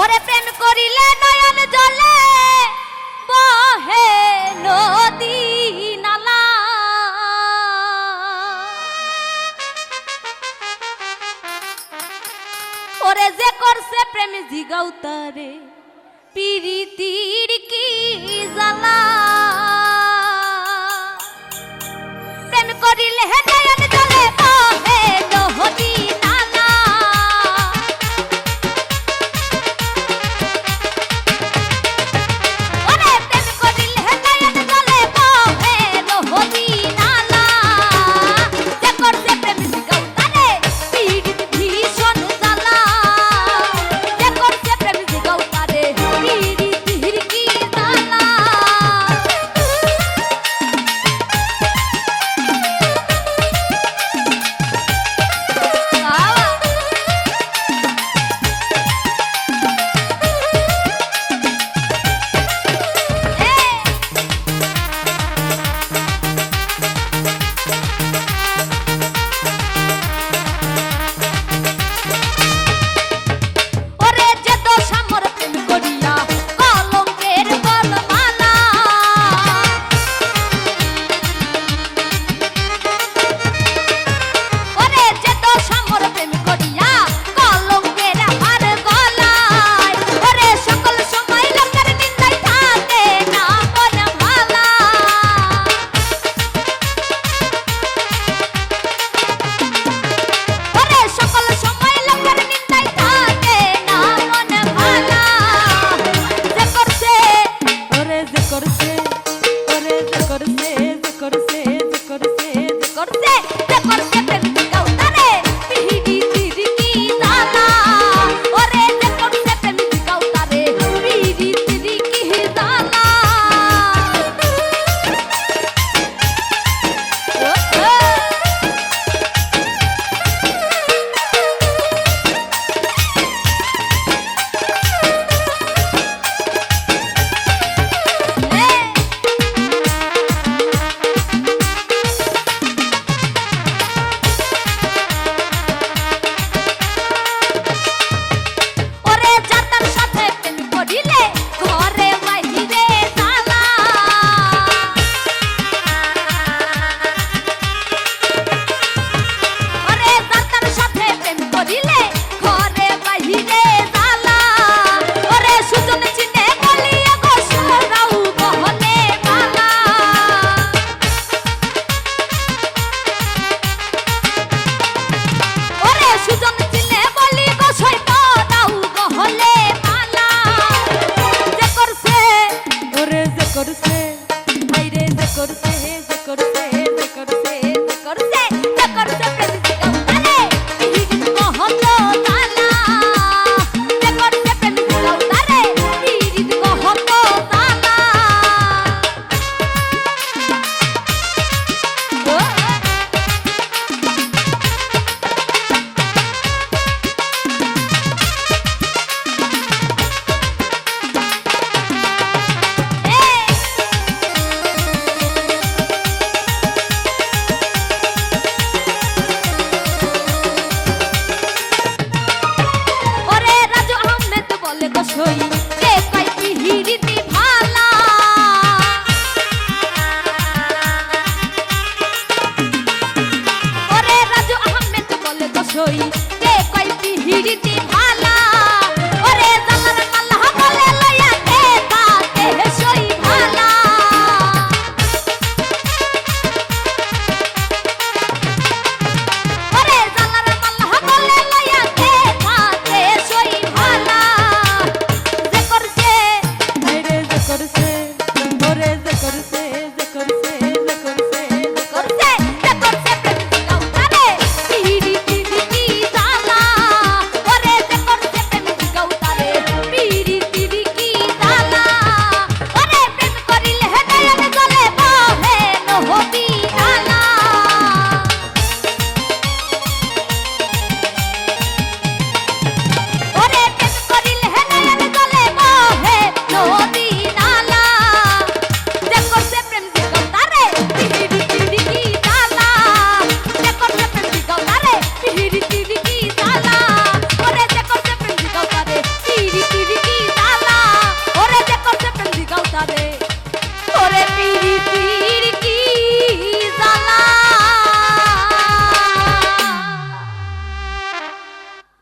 ওরে প্রেম করিলে নয়ন জলে, বহে নদী নালা। ওরে যে করছে প্রেম জিগাও তারে, পিরিতির করতে হে যে করতে সই। রে কয়টি হিড়িতে